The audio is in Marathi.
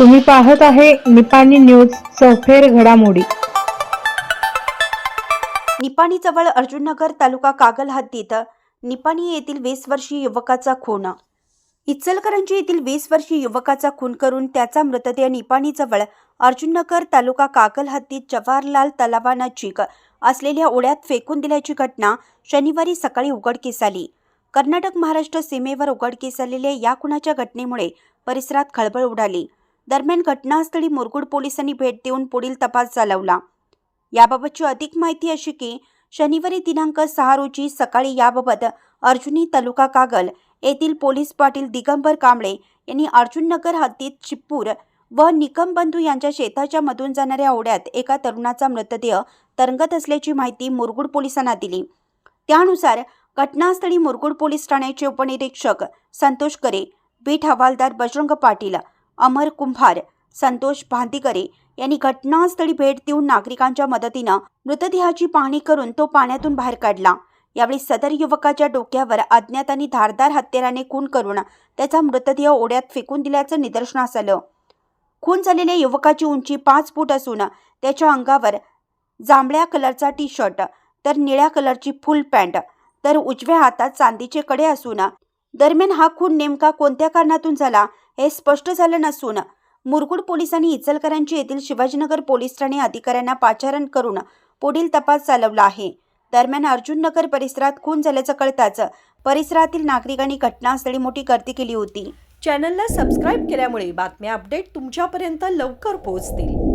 तुम्ही पाहत आहे निपाणी न्यूज सफेर घडामोडी. निपाणीजवळ अर्जुननगर तालुका कागल हद्दीत निपाणी येथील वीस वर्षीय युवकाचा खून. इचलकरंजी येथील वीस वर्षीय युवकाचा खून करून त्याचा मृतदेह निपाणीजवळ अर्जुननगर तालुका कागल हद्दीत जवाहरलाल तलावानजीक असलेल्या ओढ्यात फेकून दिल्याची घटना शनिवारी सकाळी उघडकीस आली. कर्नाटक महाराष्ट्र सीमेवर उघडकीस आलेल्या या खुनाच्या घटनेमुळे परिसरात खळबळ उडाली. दरम्यान घटनास्थळी मुरगुड पोलिसांनी भेट देऊन पुढील तपास चालवला. याबाबतची अधिक माहिती अशी की शनिवारी दिनांक सहा रोजी सकाळी याबाबत अर्जुनी तालुका कागल येथील पोलीस पाटील दिगंबर कांबळे यांनी अर्जुननगर हद्दीत चिप्पूर व निकम बंधू यांच्या शेताच्या मधून जाणाऱ्या ओढ्यात एका तरुणाचा मृतदेह तरंगत असल्याची माहिती मुरगुड पोलिसांना दिली. त्यानुसार घटनास्थळी मुरगुड पोलीस ठाण्याचे उपनिरीक्षक संतोष करे बीट हवालदार बजरंग पाटील अमर कुंभार संतोष भांतीकरे यांनी घटनास्थळी भेट देऊन नागरिकांच्या मदतीनं मृतदेहाची पाहणी करून तो पाण्यातून बाहेर काढला. यावेळी सदर युवकाच्या डोक्यावर अज्ञातांनी धारदार हत्याराने खून करून त्याचा मृतदेह ओढ्यात फेकून दिल्याचं निदर्शनास आलं. खून झालेल्या युवकाची उंची पाच फूट असून त्याच्या अंगावर जांभळ्या कलरचा टी शर्ट तर निळ्या कलरची फुल पॅन्ट तर उजव्या हातात चांदीचे कडे असून दरम्यान हा खून नेमका कोणत्या कारणातून झाला हे स्पष्ट झालं नसून मुरगुड पोलिसांनी इचलकरांची येथील शिवाजीनगर पोलीस ठाणे अधिकाऱ्यांना पाचारण करून पुढील तपास चालवला आहे. दरम्यान अर्जुननगर परिसरात खून झाल्याचं कळताच परिसरातील नागरिकांनी घटनास्थळी मोठी गर्दी केली होती. चॅनलला सबस्क्राईब केल्यामुळे बातम्या अपडेट तुमच्यापर्यंत लवकर पोहोचतील.